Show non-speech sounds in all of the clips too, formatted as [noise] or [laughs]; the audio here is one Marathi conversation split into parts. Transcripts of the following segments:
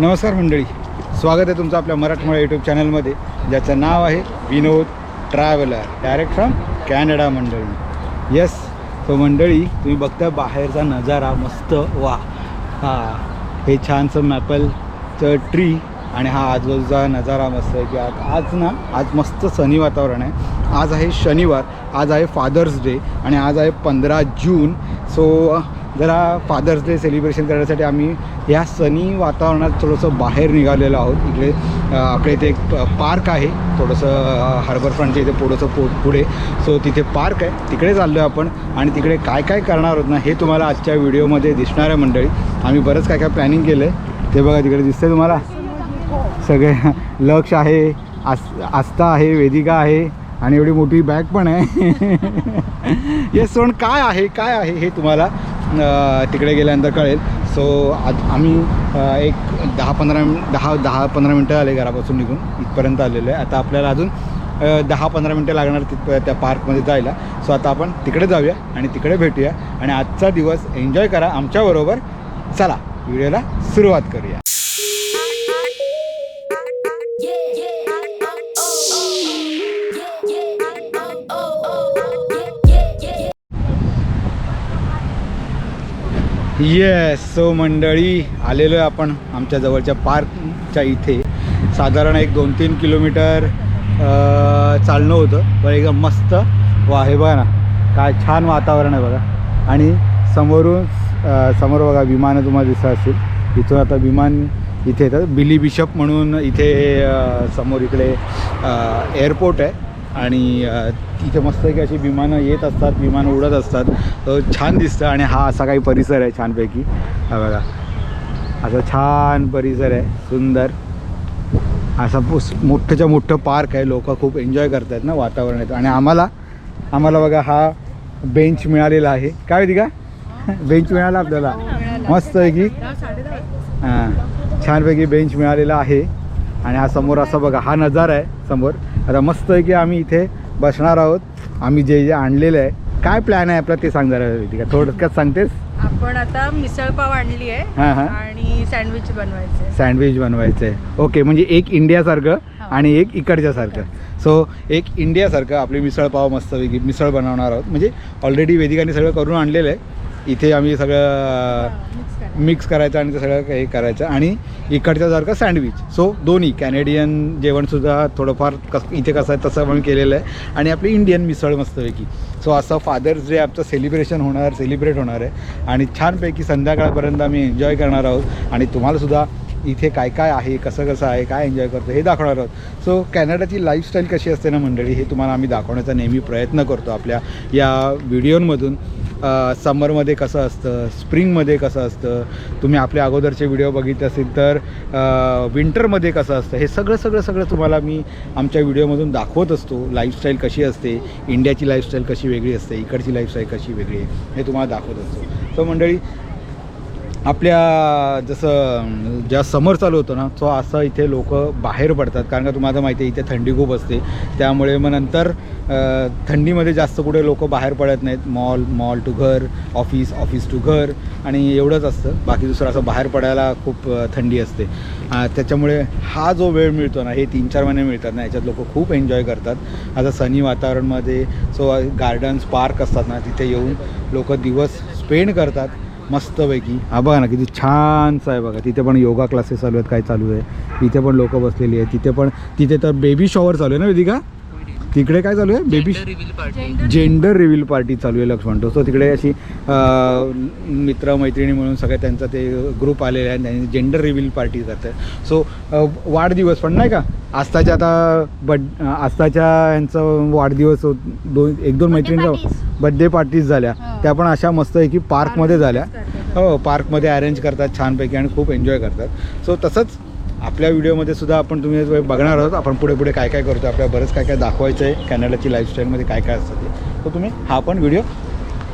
नमस्कार मंडळी. स्वागत आहे तुमचं आपल्या मराठमोळा यूट्यूब चॅनलमध्ये ज्याचं नाव आहे Vinod traveller direct from Canada मंडळी. येस तो मंडळी तुम्ही बघता बाहेरचा नजारा मस्त. वा. हां हे छानसं मॅपलचं ट्री आणि हा आजूबाजूचा नजारा मस्त आहे. की आज आज ना आज मस्त सनी वातावरण आहे. आज आहे शनिवार आज आहे फादर्स डे आणि आज आहे पंधरा जून. सो जरा फादर्स डे सेलिब्रेशन करण्यासाठी आम्ही ह्या सनी वातावरणात थोडंसं बाहेर निघालेलो आहोत. इकडे आपल्या इथे एक पार्क आहे. थोडंसं हार्बर फ्रंटच्या इथे पुढंसं पो पुढे. सो तिथे पार्क आहे. तिकडे चाललो आहे आपण. आणि तिकडे काय काय करणार आहोत ना हे तुम्हाला आजच्या व्हिडिओमध्ये दिसणार आहे मंडळी. आम्ही बरंच काय काय प्लॅनिंग केलं आहे ते बघा तिकडे दिसतंय तुम्हाला. सगळे [laughs] लक्ष आहे. आस आस्था आहे वेदिका आहे. आणि एवढी मोठी बॅग पण आहे. [laughs] हे सण काय आहे? काय आहे हे तुम्हाला तिकडे गेल्यानंतर कळेल. सो आज आम्ही एक दहा पंधरा दहा दहा पंधरा मिनटं आले घरापासून निघून. इथपर्यंत आलेलो आहे. आता आपल्याला अजून दहा पंधरा मिनटं लागणार तिथ त्या पार्कमध्ये जायला. सो आता आपण तिकडे जाऊया आणि तिकडे भेटूया. आणि आजचा दिवस एन्जॉय करा आमच्याबरोबर चला व्हिडिओला सुरुवात करूया. येस सो मंडळी आलेलो आहे आपण आमच्या जवळच्या पार्कच्या इथे. साधारण एक दोन तीन किलोमीटर चालणं होतं पण एकदम मस्त. वा हे बघा ना काय छान वातावरण आहे बघा. आणि समोरून समोर बघा विमानं तुम्हाला दिसत असतील. इथून आता विमान इथे येतात. बिली बिशप म्हणून इथे समोर इकडे एअरपोर्ट आहे. आणि तिथे मस्त की अशी विमानं येत असतात विमानं उडत असतात. छान दिसतं आणि हा असा काही परिसर आहे छानपैकी. हा बघा. असा छान परिसर आहे. सुंदर. असा पुस मोठंच्या मोठं पार्क आहे. लोक खूप एन्जॉय करतात ना वातावरण येतं आणि आम्हाला आम्हाला बघा हा बेंच मिळालेला आहे. काय होती का? [laughs] बेंच मिळाला आपल्याला. मस्त आहे की? हां. छानपैकी बेंच मिळालेला आहे. आणि हा समोर असा बघा हा नजारा आहे समोर. आता मस्त आहे की आम्ही इथे बसणार आहोत. आम्ही जे जे आणलेलं आहे. काय प्लॅन आहे आपला ते सांग जरा का थोडक्यात सांगतेस? आपण आता मिसळ पाव आणली आहे हां हां. आणि सँडविच बनवायचे सँडविच बनवायचं आहे ओके म्हणजे एक इंडियासारखं. आणि एक इकडच्यासारखं. सो एक इंडियासारखं आपली मिसळ पाव मस्तपैकी मिसळ बनवणार आहोत. म्हणजे ऑलरेडी वेदिकाने सगळं करून आणलेलं आहे. इथे आम्ही सगळं मिक्स करायचं आणि ते सगळं हे करायचं. आणि इकडच्यासारखं सँडविच सो दोन्ही कॅनेडियन जेवणसुद्धा थोडंफार कस इथे कसं आहे तसं आम्ही केलेलं आहे. आणि आपली इंडियन मिसळ मस्तपैकी. सो असं फादर्स डे आमचं सेलिब्रेशन होणार सेलिब्रेट होणार आहे. आणि छानपैकी संध्याकाळपर्यंत आम्ही एन्जॉय करणार आहोत. आणि तुम्हालासुद्धा इथे काय काय आहे कसं कसं आहे काय एन्जॉय करतो हे दाखवणार आहोत. सो कॅनडाची लाईफस्टाईल कशी असते ना मंडळी हे तुम्हाला आम्ही दाखवण्याचा नेहमी प्रयत्न करतो आपल्या या व्हिडिओंमधून. समरमध्ये कसं असतं स्प्रिंगमध्ये कसं असतं तुम्ही आपल्या अगोदरचे व्हिडिओ बघितले असतील तर विंटरमध्ये कसं असतं हे सगळं सगळं सगळं तुम्हाला मी आमच्या व्हिडिओमधून दाखवत असतो लाईफस्टाईल कशी असते इंडियाची लाईफस्टाईल कशी वेगळी असते इकडची लाईफस्टाईल कशी वेगळी आहे हे तुम्हाला दाखवत असतो. तर मंडळी आपल्या जसं ज्या समर चालू होतं ना तो असं इथे लोक बाहेर पडतात. कारण का तुम्हाला माहिती आहे इथे थंडी खूप असते. त्यामुळे मग नंतर थंडीमध्ये जास्त कुठे लोक बाहेर पडत नाहीत. मॉल मॉल टू घर ऑफिस ऑफिस टू घर आणि एवढंच असतं. बाकी दुसरं असं बाहेर पडायला खूप थंडी असते. त्याच्यामुळे हा जो वेळ मिळतो ना हे तीन चार महिने मिळतात ना याच्यात लोक खूप एन्जॉय करतात. आता सनी वातावरणमध्ये सो गार्डन्स पार्क असतात ना तिथे येऊन लोक दिवस स्पेंड करतात. मस्तपैकी. हा बघा ना किती छानसं आहे बघा. तिथे पण योगा क्लासेस चालू आहेत काय चालू आहे. तिथे पण लोक बसलेली आहेत. तिथे पण तिथे तर बेबी शॉवर चालू आहे ना वेदिका? तिकडे काय चालू आहे? बेबी जेंडर रिव्हील पार्टी चालू आहे लक्ष म्हणतो सो तिकडे अशी अं, मित्र मैत्रिणी म्हणून सगळे त्यांचा ते ग्रुप आलेले आहे त्यांनी जेंडर रिव्हील पार्टी करतात. सो वाढदिवस पण नाही का? आस्ताच्या आता बड आस्ताच्या यांचं वाढदिवस होत- दोन एक दोन मैत्रिणींचा बड्डे पार्टीज झाल्या. हो. त्या पण अशा मस्तपैकी पार्कमध्ये झाल्या. हो पार्कमध्ये अरेंज करतात छानपैकी आणि खूप एन्जॉय करतात. सो तसंच आपल्या व्हिडिओमध्ये सुद्धा आपण तुम्ही बघणार आहोत. आपण पुढे पुढे काय काय करतो आपल्याला बरंच काय काय दाखवायचं आहे कॅनडाची लाईफस्टाईलमध्ये काय काय असतं ते. तर तुम्ही हा पण व्हिडिओ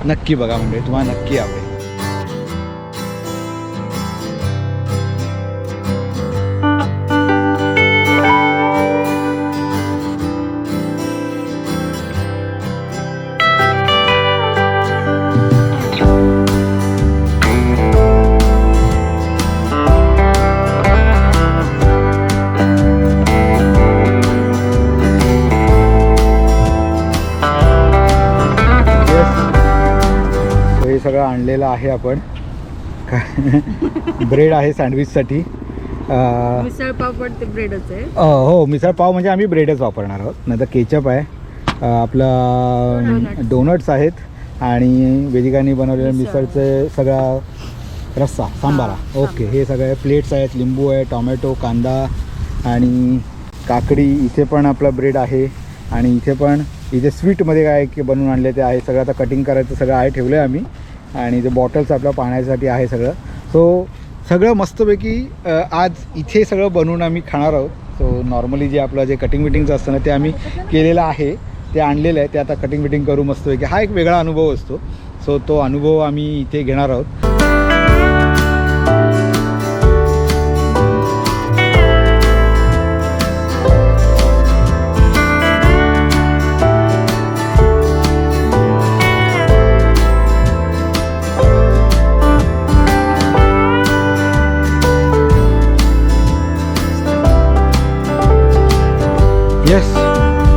नक्की बघा म्हणजे तुम्हाला नक्की आवडेल. आहे आपण. काय [laughs] ब्रेड आहे सँडविचसाठी. मिसळ पाव पण ते ब्रेडच आहे. हो मिसळ पाव म्हणजे आम्ही ब्रेडच वापरणार आहोत. नंतर केचप आहे. आपलं. डोनट्स आहेत आणि वेदिकांनी बनवलेलं मिसळ. मिसळचं सगळा रस्सा सांबारा. ओके हे सगळे प्लेट्स आहेत. लिंबू आहे टोमॅटो कांदा आणि काकडी. इथे पण आपला ब्रेड आहे. आणि इथे पण इथे स्वीटमध्ये काय की बनवून आणले ते आहे. सगळं आता कटिंग करायचं सगळं आहे ठेवलं आहे आम्ही. आणि ते बॉटल्स आपल्या पाण्यासाठी आहे सगळं. सो सगळं मस्तपैकी आज इथे सगळं बनवून आम्ही खाणार आहोत. सो नॉर्मली जे आपलं जे कटिंग बिटिंगचं असतं ना ते आम्ही केलेलं आहे. ते आणलेलं आहे. ते आता कटिंग बिटिंग करू मस्तपैकी. हा एक वेगळा अनुभव असतो. सो तो अनुभव आम्ही इथे घेणार आहोत. येस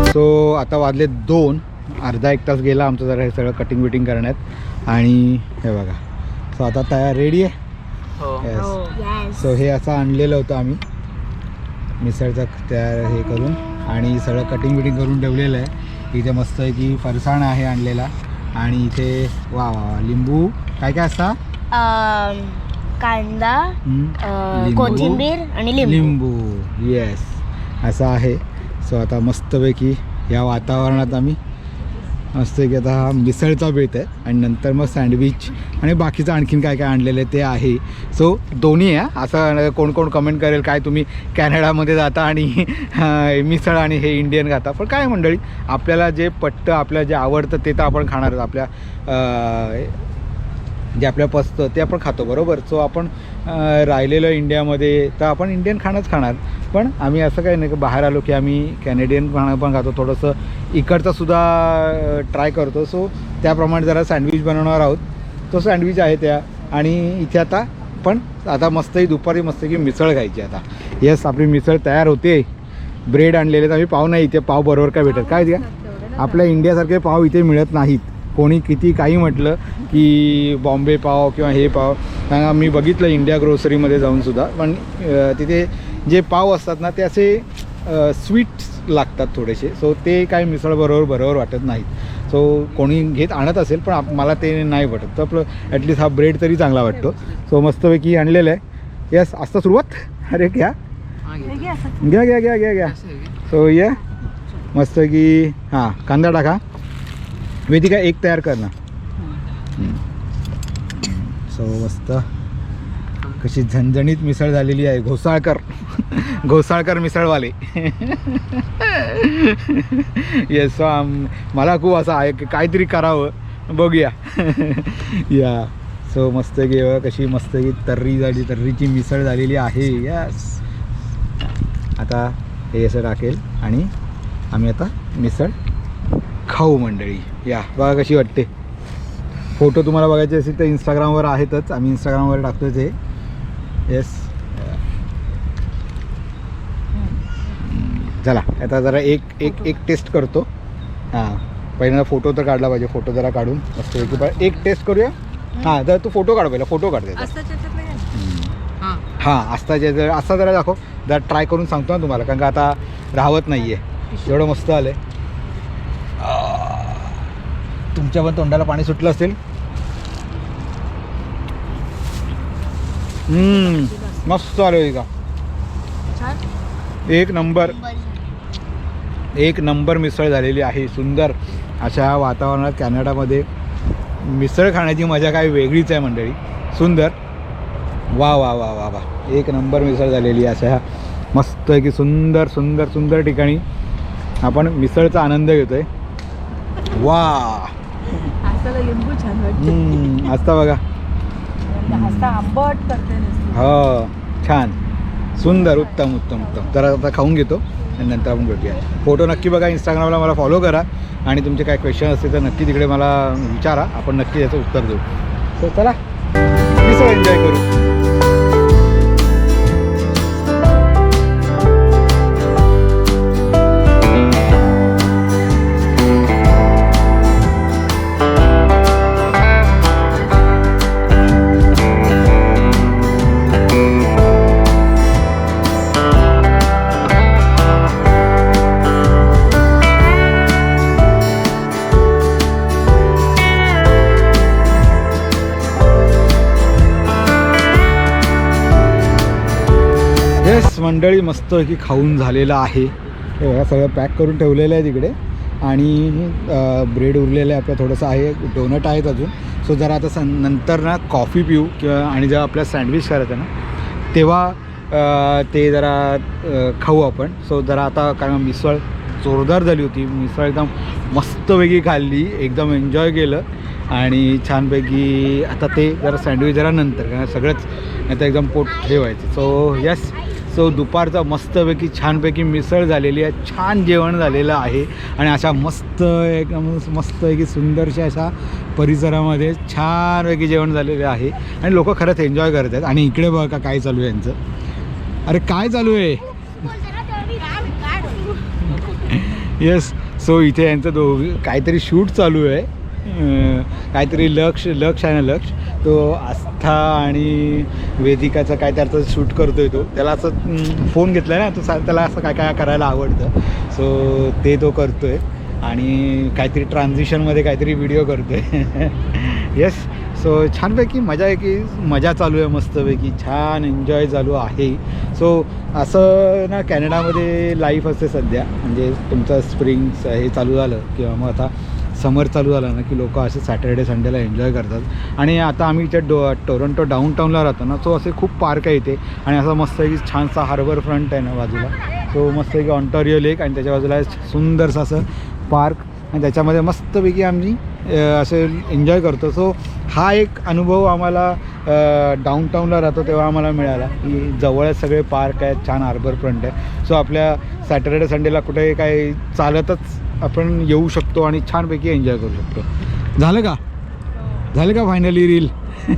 सो आता वाजले दोन. अर्धा एक तास गेला आमचं जरा हे सगळं कटिंग विटिंग करण्यात. आणि हे बघा. सो आता तयार रेडी आहे? येस सो हे. असं आणलेलं होतं आम्ही. मिसळचं तयार हे करून. आणि सगळं कटिंग विटिंग करून ठेवलेलं आहे. इथे मस्त आहे की फरसाण आहे आणलेला. आणि इथे वा वा वा, लिंबू. काय काय असता? कांदा. कोथिंबीर आणि लिंबू. लिंबू. येस असं आहे. सो आता मस्तपैकी या वातावरणात आम्ही मस्तपैकी आता हा मिसळचा बेत आहे. आणि नंतर मग सँडविच आणि बाकीचं आणखीन काय काय आणलेलं आहे ते आहे. सो दोन्ही आहे असं कोण कोण कमेंट करेल काय तुम्ही कॅनडामध्ये जाता आणि मिसळ आणि हे इंडियन खाता. पण काय मंडळी आपल्याला जे पट्टं आपल्याला जे आवडतं ते तर आपण खाणारच आपल्या जे आपल्या पचतं ते आपण खातो बरोबर? सो आपण राहिलेलं इंडियामध्ये तर आपण इंडियन खाणंच खाणार. पण आम्ही असं काही नाही की बाहेर आलो की आम्ही कॅनेडियन खाणं पण खातो. थोडंसं इकडचं सुद्धा ट्राय करतो. सो त्याप्रमाणे जरा सँडविच बनवणार आहोत. तो सँडविच आहे त्या. आणि इथे आता पण आता मस्तही दुपारी मस्त की मिसळ खायची आता. येस आपली मिसळ तयार होते. ब्रेड आणलेले तर आम्ही पाव नाही इथे पाव बरोबर काय भेटत? काय द्या आपल्या इंडियासारखे पाव इथे मिळत नाहीत. कोणी किती काही म्हटलं की बॉम्बे पाव किंवा हे पाव. कारण मी बघितलं इंडिया ग्रोसरीमध्ये जाऊन सुद्धा. पण तिथे जे पाव असतात ना ते असे स्वीट्स लागतात थोडेसे. सो ते काय मिसळ बरोबर बरोबर वाटत नाहीत. सो कोणी घेत आणत असेल पण मला ते नाही वाटत. तर आपलं ॲटलिस्ट हा ब्रेड तरी चांगला वाटतो. सो मस्तपैकी आणलेलं आहे. यस असता सुरुवात? अरे घ्या. घ्या घ्या घ्या घ्या. घ्या सो ये मस्त की? हां कांदा टाका. वेदिका एक तयार कर ना सो मस्त. कशी झणझणीत मिसळ झालेली आहे. घोसाळकर. [laughs] घोसाळकर मिसळवाले. [laughs] येस सो मला खूप असं आहे की काहीतरी करावं. बघूया. [laughs] या. सो मस्त की बघा कशी मस्त की तर्री झाली. तर्रीची मिसळ झालेली आहे. यस आता हे असं टाकेल आणि आम्ही आता मिसळ खाऊ मंडळी. या बघा कशी वाटते. फोटो तुम्हाला बघायचे असेल तर इंस्टाग्रामवर आहेतच. आम्ही इंस्टाग्रामवर टाकतो ते. येस चला आता जरा एक एक एक टेस्ट करतो. हां पहिल्यांदा फोटो तर काढला पाहिजे. फोटो जरा काढून मस्त पण एक टेस्ट करूया? हां जर तू फोटो काढ पहिला. फोटो काढ त्याचा. असं त्याच्यात नाही हां. आस्ताचे जर असा जरा दाखव. जरा ट्राय करून सांगतो ना तुम्हाला. कारण का आता राहत नाही आहे एवढं मस्त आलं आहे तुमच्या पण तोंडाला पाणी सुटलं असेल. हम्म, मस्त आलं का एक नंबर. एक नंबर मिसळ झालेली आहे सुंदर अशा वातावरणात कॅनडामध्ये मिसळ खाण्याची मजा काय वेगळीच आहे मंडळी. सुंदर. वा वा वा वा वा. एक नंबर मिसळ झालेली आहे अशा मस्त आहे की सुंदर सुंदर सुंदर ठिकाणी आपण मिसळचा आनंद घेतोय. वा. [laughs] हसायला लिंबू छान वाटते. हम्म, आता बघा. हसा आंबट करते. हो छान. सुंदर उत्तम उत्तम उत्तम. तर आता खाऊन घेतो आणि नंतर आपण भेटूया. फोटो नक्की बघा इंस्टाग्रामला मला फॉलो करा. आणि तुमचे काय क्वेश्चन असतील तर नक्की तिकडे मला विचारा. आपण नक्की याचं उत्तर देऊ. तर चला एन्जॉय करू. मंडळी मस्त की खाऊन झालेलं आहे. हो, हे बघा सगळं पॅक करून ठेवलेलं आहे तिकडे. आणि ब्रेड उरलेलं आहे आपलं थोडंसं आहे डोनट आहेत अजून. सो जरा आता सन नंतर ना कॉफी पिऊ किंवा आणि जेव्हा आपल्या सँडविच करायचं ना तेव्हा ते जरा खाऊ आपण. सो जरा आता कारण मिसळ जोरदार झाली होती. मिसळ एकदम मस्तपैकी खाल्ली एकदम एन्जॉय केलं. आणि छानपैकी आता ते जरा सँडविच जरा नंतर कारण सगळंच नाही तर एकदम पोट ठेवायचं. सो यस सो दुपारचा मस्तपैकी छानपैकी मिसळ झालेली आहे. छान जेवण झालेलं आहे. आणि अशा मस्त एकदम मस्तपैकी सुंदरशा अशा परिसरामध्ये छानपैकी जेवण झालेलं आहे. आणि लोक खरंच एन्जॉय करत आहेत आणि इकडे बघा का काय चालू आहे यांचं. अरे काय चालू आहे? येस सो इथे यांचं दो काहीतरी शूट चालू आहे. काहीतरी लक्ष लक्ष आहे ना लक्ष? तो आस्था आणि वेदिकाचं काय त्याचं शूट करतोय तो. त्याला असं फोन घेतला ना तो त्याला असं काय काय करायला आवडतं. सो ते तो करतोय. आणि काहीतरी ट्रान्झिशनमध्ये काहीतरी व्हिडिओ करतोय. [laughs] येस सो छानपैकी मजा आहे की मजा चालू आहे मस्तपैकी. छान एन्जॉय चालू आहे. सो असं ना कॅनडामध्ये लाईफ असते सध्या. म्हणजे तुमचं स्प्रिंग्स हे चालू झालं. किंवा मग आता समर चालू झालं ना की लोक असे सॅटर्डे संडेला एन्जॉय करतात. आणि आता आम्ही इथे डो टोरंटो डाऊनटाऊनला राहतो ना सो असे खूप पार्क आहे इथे. आणि असं मस्तपैकी छानसा हार्बर फ्रंट आहे ना बाजूला. तो मस्तपैकी ऑन्टॉरिओ लेक आणि त्याच्या बाजूला सुंदरसं असं पार्क आणि त्याच्यामध्ये मस्तपैकी आम्ही असे एन्जॉय करतो. सो हा एक अनुभव आम्हाला डाऊनटाऊनला राहतो तेव्हा आम्हाला मिळाला की जवळच सगळे पार्क आहेत छान हार्बर फ्रंट आहे. सो आपल्या सॅटर्डे संडेला कुठे काही चालतच आपण येऊ शकतो आणि छानपैकी एन्जॉय करू शकतो. झालं का? झालं का फायनली रील [laughs]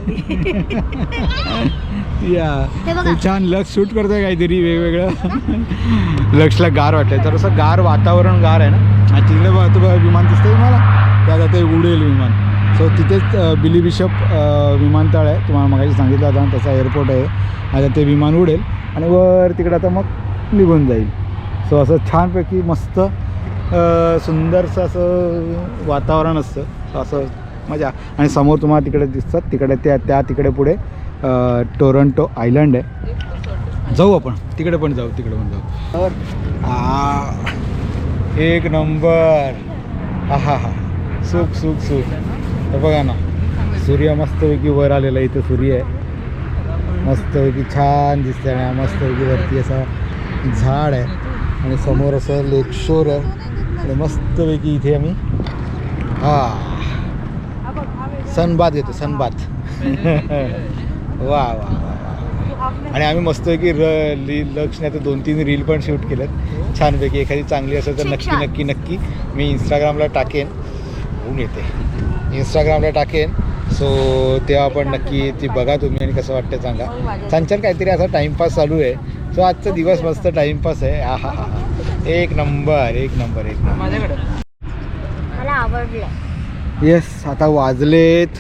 या. छान लक्ष शूट करतोय काहीतरी वेगवेगळं. [laughs] लक्षला गार वाटतंय तर असं गार वातावरण गार आहे ना? आणि तिकडे बघा तो बघा विमान दिसतंय मला त्यात आता ते उडेल विमान. सो तिथेच बिली बिशप विमानतळ आहे. तुम्हाला मगाशी सांगितलं होतं ना तसा एअरपोर्ट आहे. आता ते विमान उडेल आणि वर तिकडे आता मग निघून जाईल. सो असं छानपैकी मस्त सुंदरसं असं वातावरण असतं. असं मजा. आणि समोर तुम्हाला तिकडे दिसतात. तिकडे त्या त्या तिकडे पुढे टोरंटो आयलंड आहे. जाऊ आपण. तिकडे पण जाऊ तिकडे पण जाऊ. आ, एक नंबर. हा हा सुख सुख सुख. तर बघा ना सूर्य मस्तपैकी वर आलेला इथं सूर्य आहे. मस्तपैकी छान दिसतंय आणि मस्तपैकी वरती असा झाड आहे. आणि समोर असं लेकशोर आहे. आणि मस्तपैकी इथे आम्ही. हा. सनबात घेतो सनबात [laughs] वा वा आणि आम्ही मस्तपैकी र ली लक्ष नाही तर दोन तीन रील पण शूट केलेत. छानपैकी एखादी चांगली असेल तर नक्की नक्की नक्की. मी इंस्टाग्रामला टाकेन. होऊन येते. इंस्टाग्रामला टाकेन. सो तेव्हा पण नक्की ती बघा तुम्ही आणि कसं वाटतं सांगा. छान छान काहीतरी असा टाईमपास चालू आहे. सो आजचा दिवस मस्त टाईमपास आहे. हा हा हा. एक नंबर एक नंबर एक नंबर. मला आवडलं. येस आता वाजलेत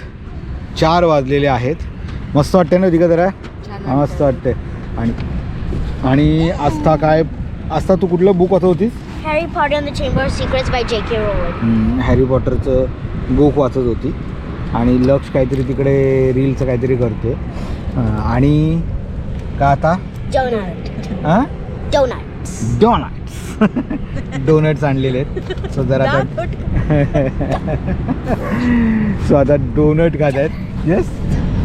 चार वाजलेले आहेत. मस्त वाटते ना तिकडे जरा? हा, मस्त वाटते आणि आणि आस्था काय आस्था तू कुठलं बुक वाचत होतीस? Harry Potter the Chamber of Secrets by J K Harry पॉटरचं book वाचत होती. आणि लक्ष काहीतरी तिकडे रीलचं काहीतरी करते. आणि का आता? डोनट हां डोनट्स डोनट्स डोनट्स आणलेले आहेत. सो जरा आता सो [laughs] आता डोनट खात आहेत. येस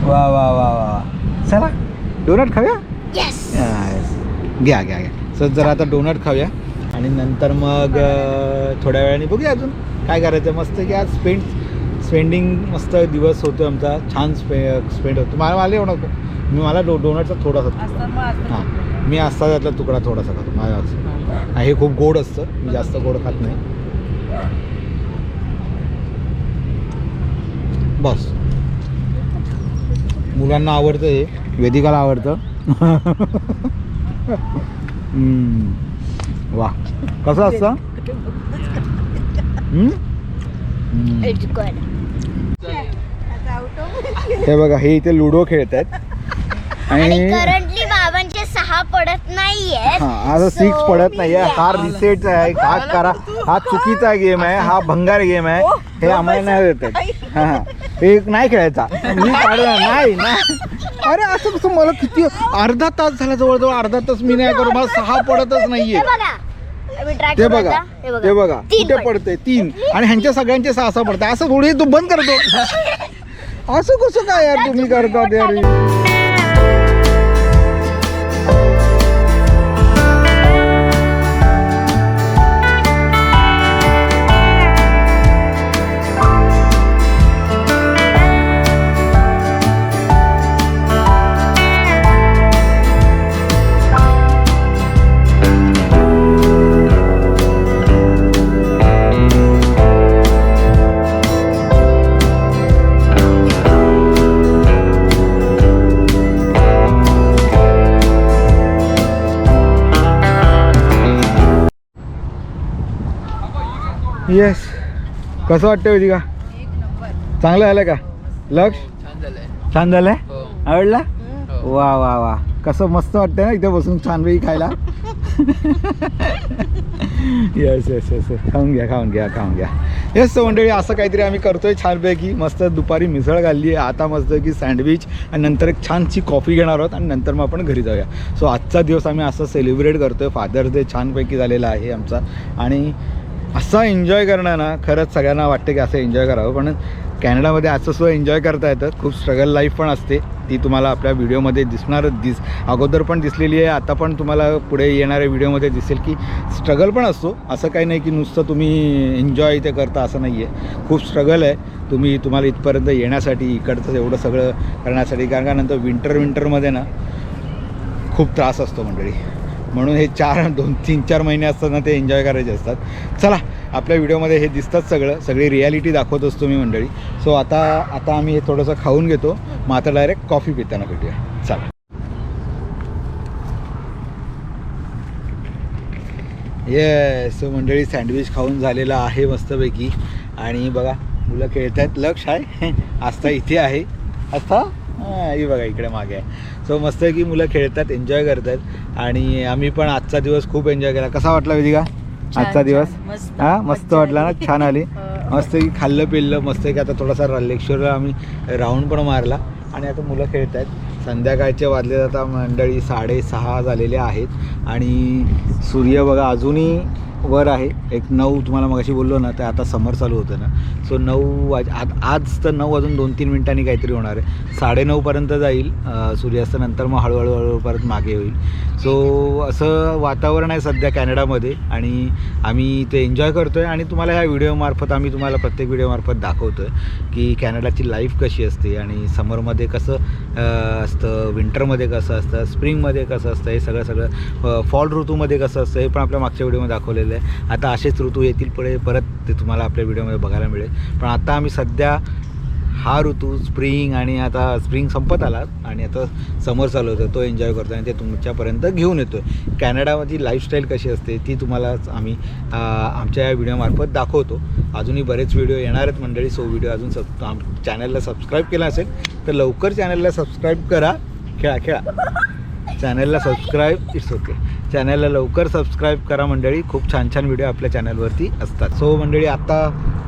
वा वा वा वा चला डोनट खाऊया. घ्या घ्या घ्या. सो जरा आता डोनट खाऊया. आणि नंतर मग थोड्या वेळाने बघूया अजून. काय करायचं? मस्त की आज स्पेंड स्पेंडिंग मस्त दिवस होतो आमचा. छान स्पे स्पेंड होतो. मला मला एवढं नको. मी मला डो डोनटचा थोडासा हां. मी असता त्यातला तुकडा थोडासा खातो माझ्या. हे खूप गोड असतं मी जास्त गोड खात नाही. बस. मुलांना आवडतं हे वेदिकाला आवडतं. वा. कसं असतं? हे बघा हे इथे लुडो खेळत आहेत आणि आणि करंटली बाबांचे सहा पडत नाहीये. हा आता सिक्स पडत नाहीये. हा रिसेट आहे. हा करा. हा चुकीचा गेम आहे. हा भंगार गेम आहे. हे आम्हाला नाही देत आहेत. हा हा. हे नाही खेळायचा. मी काढणार. नाही नाही. अरे असं कसं? मला किती अर्धा तास झाला जवळजवळ. अर्धा तास मी नाही करू. मला सहा पडतच नाहीये. हे बघा. मी try ते बघा. हे ते बघा. कुठे. पडते तीन. आणि ह्यांच्या सगळ्यांचे सहा सहा पडते असं थोडी तू बंद करतो [laughs] असं कसं काय यार तुम्ही करतात यार? येस कसं वाटतं एक नंबर चांगलं झालं का? लक्ष? छान झालंय? हो. आवडला? हो. वा वा वा. कसं मस्त वाटतं ना इथे बसून छानपैकी खायला? येस येस येस खाऊन घ्या खाऊन घ्या खाऊन घ्या. येस तर मंडळी असं काहीतरी आम्ही करतोय छानपैकी. मस्त दुपारी मिसळ घालली आहे. आता मस्त की सँडविच आणि नंतर एक छानशी कॉफी घेणार आहोत आणि नंतर मग आपण घरी जाऊया. सो आजचा दिवस आम्ही असं सेलिब्रेट करतोय. फादर्स डे छानपैकी झालेला आहे आमचा. आणि असा एन्जॉय करणं ना खरंच सगळ्यांना वाटतं की असं एन्जॉय करावं पण कॅनडामध्ये असं सुद्धा एन्जॉय करता येतं. खूप स्ट्रगल लाईफ पण असते. ती तुम्हाला आपल्या व्हिडिओमध्ये दिसणारच दिस अगोदर पण दिसलेली आहे आता पण तुम्हाला पुढे येणाऱ्या व्हिडिओमध्ये दिसेल की स्ट्रगल पण असतो. असं काही नाही की नुसतं तुम्ही एन्जॉय इथे करता असं नाही आहे खूप स्ट्रगल आहे. तुम्ही तुम्हाला इथपर्यंत येण्यासाठी इकडचं एवढं सगळं करण्यासाठी कारण का नंतर विंटर विंटरमध्ये ना खूप त्रास असतो मंडळी. म्हणून हे चार दोन तीन चार महिने असतात ना ते एन्जॉय करायचे असतात. चला आपल्या व्हिडिओमध्ये हे दिसतात सगळं. सगळी रियालिटी दाखवत असतो मी मंडळी. सो आता आता आम्ही हे थोडंसं खाऊन घेतो. मग आता डायरेक्ट कॉफी पिताना भेटूया. चला. ये सो मंडळी सँडविच खाऊन झालेला आहे मस्तपैकी. आणि बघा मुलं खेळत आहेत लक्ष आहे. [laughs] आस्था इथे आहे. आस्था? हां, बघा इकडे मागे. आहे सो मस्त की मुलं खेळतात एन्जॉय करतात. आणि आम्ही पण आजचा दिवस खूप एन्जॉय केला. कसा वाटला वेदिका आजचा दिवस. हां मस्त वाटला ना. छान आली. हो. मस्त की खाल्लं पिल्लं मस्त की आता थोडासा लेक्चरला आम्ही राऊंड पण मारला. आणि आता मुलं खेळत आहेत संध्याकाळचे वाजले आता मंडळी साडेसहा झालेले आहेत. आणि सूर्य बघा अजूनही वर आहे. एक नऊ तुम्हाला मगाशी बोललो ना तर आता समर चालू होतं ना. सो नऊ वाज आज आज तर नऊ वाजून दोन तीन मिनिटांनी काहीतरी होणार आहे. साडेनऊपर्यंत जाईल सूर्यास्तानंतर मग हळूहळू हळूहळू परत मागे होईल. सो असं वातावरण आहे सध्या कॅनडामध्ये आणि आम्ही ते एन्जॉय करतो आहे आणि तुम्हाला ह्या व्हिडिओमार्फत आम्ही तुम्हाला प्रत्येक व्हिडिओमार्फत दाखवतो आहे की कॅनडाची लाईफ कशी असते आणि समरमध्ये कसं असतं विंटरमध्ये कसं असतं स्प्रिंगमध्ये कसं असतं हे सगळं सगळं फॉल ऋतूमध्ये कसं असतं हे पण आपल्या मागच्या व्हिडिओमध्ये दाखवलेलं आहे. आता असेच ऋतू येतील पुढे परत ते तुम्हाला आपल्या व्हिडिओमध्ये बघायला मिळेल. पण आता आम्ही सध्या हा ऋतू स्प्रिंग आणि आता स्प्रिंग संपत आला आणि आता समर चालू होतो तो एन्जॉय करतो आणि ते तुमच्यापर्यंत घेऊन येतो आहे कॅनडामध्ये लाईफस्टाईल कशी असते ती तुम्हाला आम्ही आमच्या या व्हिडिओमार्फत दाखवतो. अजूनही बरेच व्हिडिओ येणार आहेत मंडळी सो व्हिडिओ अजून सब आम चॅनलला सबस्क्राईब केला असेल तर लवकर चॅनलला सबस्क्राईब करा. खेळा खेळा. चॅनलला सबस्क्राईब इट्स ओके चॅनलला लवकर सबस्क्राईब करा मंडळी. खूप छान छान व्हिडिओ आपल्या चॅनलवरती असतात. सो मंडळी आत्ता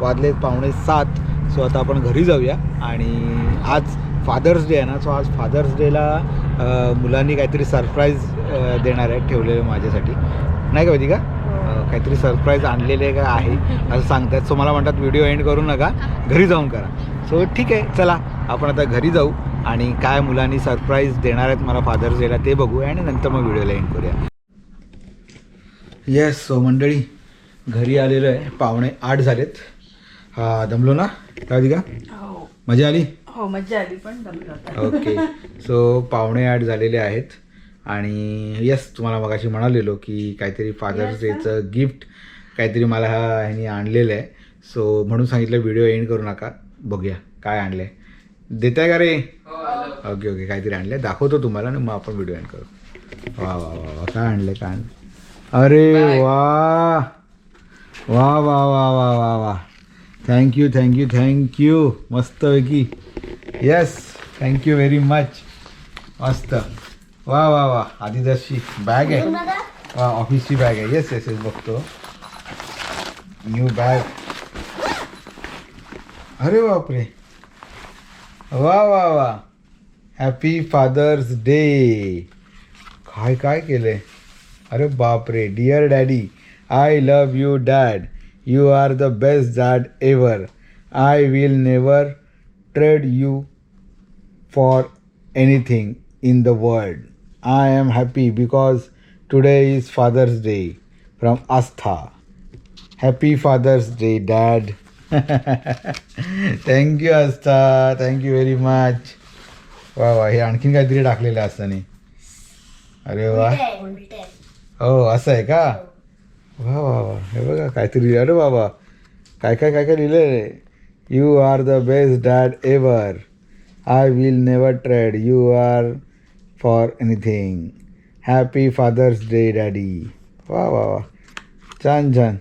वाजले पावणे सात. सो आता आपण घरी जाऊया. आणि आज फादर्स डे आहे ना सो आज फादर्स डेला मुलांनी काहीतरी सरप्राईज देणार आहे ठेवलेलं माझ्यासाठी. नाही का माहिती का काहीतरी सरप्राईज आणलेले का आहे असं सांगतात. सो मला म्हणतात व्हिडिओ एंड करू नका. घरी जाऊन करा. सो ठीक आहे चला आपण आता घरी जाऊ. आणि काय मुलांनी सरप्राईज देणार आहेत मला फादर्स डेला ते बघू आणि नंतर मग व्हिडिओला एंड करूया. येस सो मंडळी घरी आलेलो आहे. पावणे आठ झालेत. हा दमलो ना? काय का हो. मजा आली? हो मज्जा आली पण. ओके सो पावणे आठ झालेले आहेत. आणि येस तुम्हाला मगाशी म्हणालेलो की काहीतरी फादर्स डेचं गिफ्ट काहीतरी मला हा ह्यानी आणलेलं आहे. सो म्हणून सांगितलं व्हिडिओ एंड करू नका. बघूया काय आणलं आहे देताय का रे ओके ओके काहीतरी आणलं आहे दाखवतो तुम्हाला आणि मग आपण व्हिडिओ एंड करू. वा वा वा वा काय आणलं काय आणलं अरे वा. वा वा वा वा वा वा. Thank you thank you thank you मस्तपैकी yes thank you very much मस्त. वा वा वा. आदिदासची बॅग आहे. वा ऑफिसची बॅग आहे. येस येस येस बघतो. न्यू बॅग अरे बापरे. वा वा वा. हॅपी फादर्स डे काय काय केलंय? अरे बापरे dear daddy I love you dad you are the best dad ever I will never trade you for anything in the world I am happy because today is father's day from Aastha happy father's day dad thank you Aastha thank you very much वा वा हे आणखीन काहीतरी टाकलेलं असताना अरे वा. हो असं आहे का? वा वा वा. हे बघा काहीतरी अरे बाबा काय काय काय काय लिहिलं आहे you are the best dad ever I will never trade you are for anything happy father's day daddy वा वा वा. छान छान.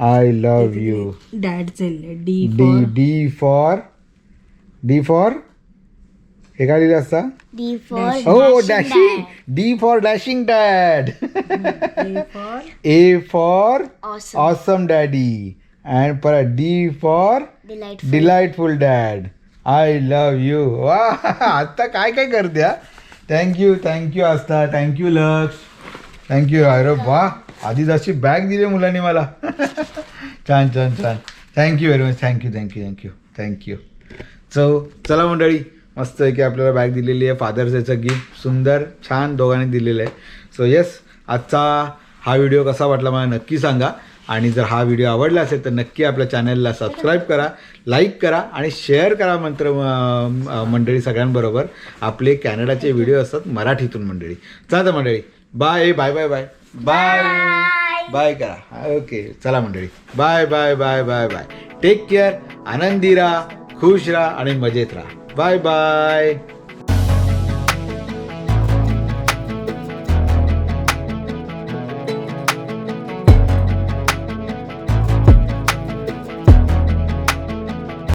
I love you डॅडचे D D D for D for हे काय लिहिलं असता डी फॉर हो dashing D for dashing dad [laughs] for A for awesome awesome daddy and परत D for delight delightful dad I love you वा [laughs] आता काय काय करते thank you thank you Astha thank you Laksh thank you अरे वा आदिदासची बॅग दिली मुलांनी मला. छान छान छान. Thank you very much thank you thank you thank you thank you so चला मंडळी मस्त आहे की आपल्याला बॅग दिलेली आहे फादर्स डेचं गिफ्ट सुंदर छान दोघांनी दिलेलं आहे. सो येस आजचा हा व्हिडिओ कसा वाटला मला नक्की सांगा. आणि जर हा व्हिडिओ आवडला असेल तर नक्की आपल्या चॅनलला सबस्क्राईब करा लाईक करा आणि शेअर करा मंत्र मंडळी सगळ्यांबरोबर. आपले कॅनडाचे व्हिडिओ असतात मराठीतून मंडळी. चला मंडळी bye bye bye bye bye bye करा. ओके चला मंडळी. Bye bye bye bye bye take care आनंदी राहा खुश राहा आणि मजेत राहा. Bye bye